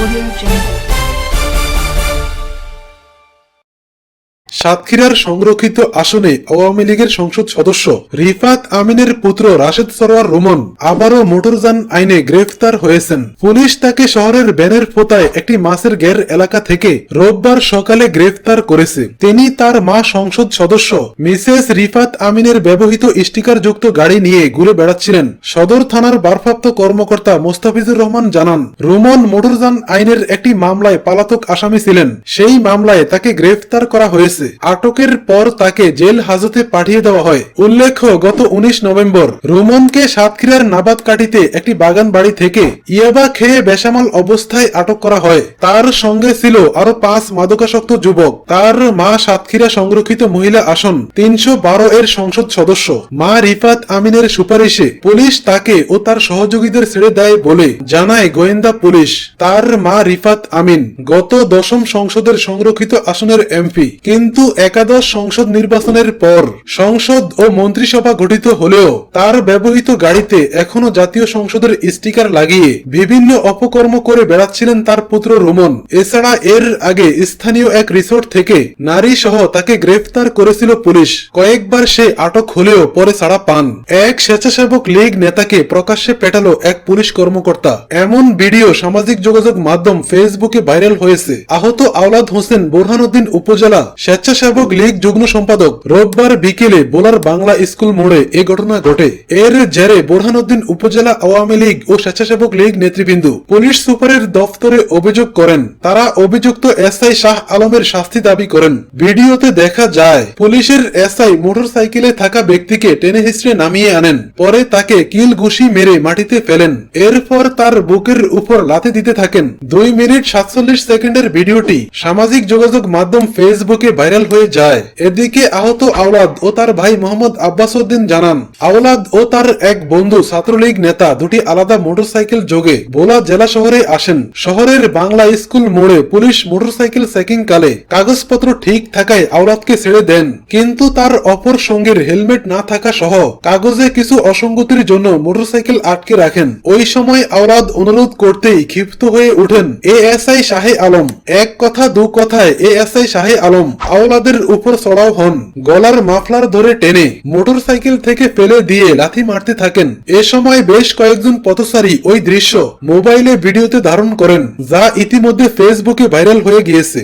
Audio Jungle. সাতক্ষীরার সংরক্ষিত আসনে আওয়ামী লীগের সংসদ সদস্য রিফাত আমিনের পুত্র রাশেদ সরোয়ার রোমন আবারও মোটরযান আইনে গ্রেফতার হয়েছেন। পুলিশ তাকে শহরের ব্যানের পোতায় একটি মাছের ঘের এলাকা থেকে রোববার সকালে গ্রেফতার করেছে। তিনি তার মা সংসদ সদস্য, মিসেস রিফাত আমিনের ব্যবহৃত স্টিকার যুক্ত গাড়ি নিয়ে ঘুরে বেড়াচ্ছিলেন। সদর থানার ভারপ্রাপ্ত কর্মকর্তা মোস্তাফিজুর রহমান জানান, রোমন মোটরযান আইনের একটি মামলায় পালাতক আসামি ছিলেন। সেই মামলায় তাকে গ্রেফতার করা হয়েছে। আটকের পর তাকে জেল হাজতে পাঠিয়ে দেওয়া হয়। উল্লেখ্য, গত উনিশ নভেম্বর রুমনকে সাতক্ষীরার নাবাদ কাটিতে একটি বাগান বাড়ি থেকে ইয়াবা খেয়ে বেসামাল অবস্থায় আটক করা হয়। তার সঙ্গে ছিল আরও পাঁচ মাদকাসক্ত যুবক। তার মা সাতক্ষীরা সংরক্ষিত মহিলা আসন, তিনশো বারো এর সংসদ সদস্য। মা রিফাত আমিনের সুপারিশে পুলিশ তাকে ও তার সহযোগীদের ছেড়ে দেয় বলে জানায় গোয়েন্দা পুলিশ। তার মা রিফাত আমিন গত দশম সংসদের সংরক্ষিত আসনের এমপি। কিন্তু একাদশ সংসদ নির্বাচনের পর সংসদ ও মন্ত্রিসভা গঠিত হলেও তার ব্যবহৃত গাড়িতে এখনও জাতীয় সংসদের স্টিকার লাগিয়ে বিভিন্ন অপকর্ম করে বেড়াচ্ছিলেন তার পুত্র রোমন। এছাড়া এর আগে স্থানীয় এক রিসোর্ট থেকে নারী সহ তাকে গ্রেফতার করেছিল পুলিশ। কয়েকবার সে আটক হলেও পরে ছাড়া পান। এক স্বেচ্ছাসেবক লীগ নেতাকে প্রকাশ্যে পেটালো এক পুলিশ কর্মকর্তা। এমন ভিডিও সামাজিক যোগাযোগ মাধ্যম ফেসবুকে ভাইরাল হয়েছে। আহত আওলাদ হোসেন বোরহানুদ্দিন উপজেলা স্বেচ্ছাসেবক লীগ যুগ্ম সম্পাদক রোববার বিকেলে বোলার বাংলা স্কুল মোড়ে এ ঘটনা ঘটে। এর জেরে বোরহানুদ্দিন উপজেলা আওয়ামী লীগ ও স্বেচ্ছাসেবক লীগ নেতৃবৃন্দ পুলিশ সুপারের দফতরে অভিযোগ করেন। তারা অভিযুক্ত এসআই শাহ আলমের শাস্তি দাবি করেন। ভিডিওতে দেখা যায়, পুলিশের এসআই মোটরসাইকেলে থাকা ব্যক্তিকে টেনে হিসড়ে নামিয়ে আনেন। পরে তাকে কিল ঘুষি মেরে মাটিতে ফেলেন। এরপর তার বুকের উপর লাথি দিতে থাকেন। দুই মিনিট সাতচল্লিশ সেকেন্ডের ভিডিওটি সামাজিক যোগাযোগ মাধ্যম ফেসবুকে ভাইরাল হয়ে যায়। এদিকে আহত আওলাদ ও তার ভাই মোহাম্মদ আব্বাস উদ্দিন জানান, আওলাদ ও তার এক বন্ধু ছাত্রলীগ নেতা দুটি আলাদা মোটরসাইকেল যোগে ভোলা জেলা শহরে আসেন। শহরের বাংলা স্কুল মোড়ে পুলিশ মোটরসাইকেল চেকিং কালে কাগজপত্র ঠিক থাকায় আওলাদকে ছেড়ে দেন। কিন্তু তার অপর সঙ্গীর হেলমেট না থাকা সহ কাগজে কিছু অসঙ্গতির জন্য মোটরসাইকেল আটকে রাখেন। ওই সময় আওলাদ অনুরোধ করতেই ক্ষিপ্ত হয়ে ওঠেন। এ এস আই শাহে আলম। এক কথা, দু কথায় এ এস আই শাহে আলম। আওলাদের উপর চড়াও হন। গলার মাফলার ধরে টেনে মোটর সাইকেল থেকে ফেলে দিয়ে লাথি মারতে থাকেন। এ সময় বেশ কয়েকজন পথচারী ওই দৃশ্য মোবাইলে ভিডিওতে ধারণ করেন, যা ইতিমধ্যে ফেসবুকে ভাইরাল হয়ে গিয়েছে।